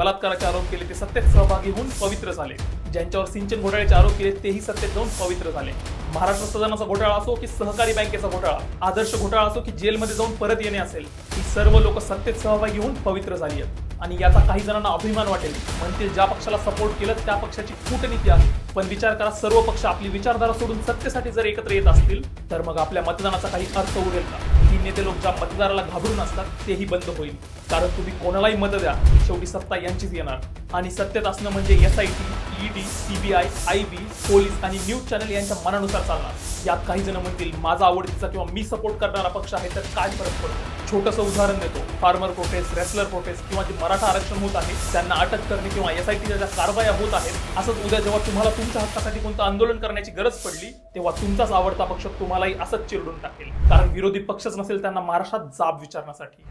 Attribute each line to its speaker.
Speaker 1: बलात्काराचे आरोप केले ते सत्तेत सहभागी होऊन पवित्र झाले. ज्यांच्यावर सिंचन घोटाळ्याचे आरोप केले तेही सत्तेत जाऊन पवित्र झाले. महाराष्ट्र सदनाचा घोटाळा असो की सहकारी बँकेचा घोटाळा आदर्श घोटाळा असो की जेलमध्ये जाऊन परत येणे असेल ही सर्व लोक सत्तेत सहभागी होऊन पवित्र झाली आहेत. आणि याचा काही जणांना अभिमान वाटेल. म्हणतील ज्या पक्षाला सपोर्ट केलं त्या पक्षाची कूटनीती आहे. पण विचार करा सर्व पक्ष आपली विचारधारा सोडून सत्तेसाठी जर एकत्र येत असतील तर मग आपल्या मतदानाचा काही अर्थ उरेल का? ही नेते लोक ज्या मतदाराला घाबरून असतात तेही बंद होईल. कारण तुम्ही कोणालाही मत द्या. शेवटी सत्ता यांचीच येणार. आणि सत्तेत असणं म्हणजे S I T ED CBI I B police आणि न्यूज चॅनल यांच्या मनानुसार चालणार. यात काही जण म्हणतील माझा आवडतीचा किंवा मी सपोर्ट करणारा पक्ष आहे तर काय फरक पडतो? छोटंसं उदाहरण देतो. फार्मर प्रोटेस्ट रेसलर प्रोटेस्ट किंवा जे मराठा आरक्षण होत आहे त्यांना अटक करणे किंवा एस आय टीच्या ज्या कारवाया होत आहेत असंच उद्या जेव्हा तुम्हाला तुमच्या हक्कासाठी कोणतं आंदोलन करण्याची गरज पडली तेव्हा तुमचाच आवडता पक्ष तुम्हालाही असंच चिरडून टाकेल. कारण विरोधी पक्षच नसेल त्यांना महाराष्ट्रात जाब विचारण्यासाठी.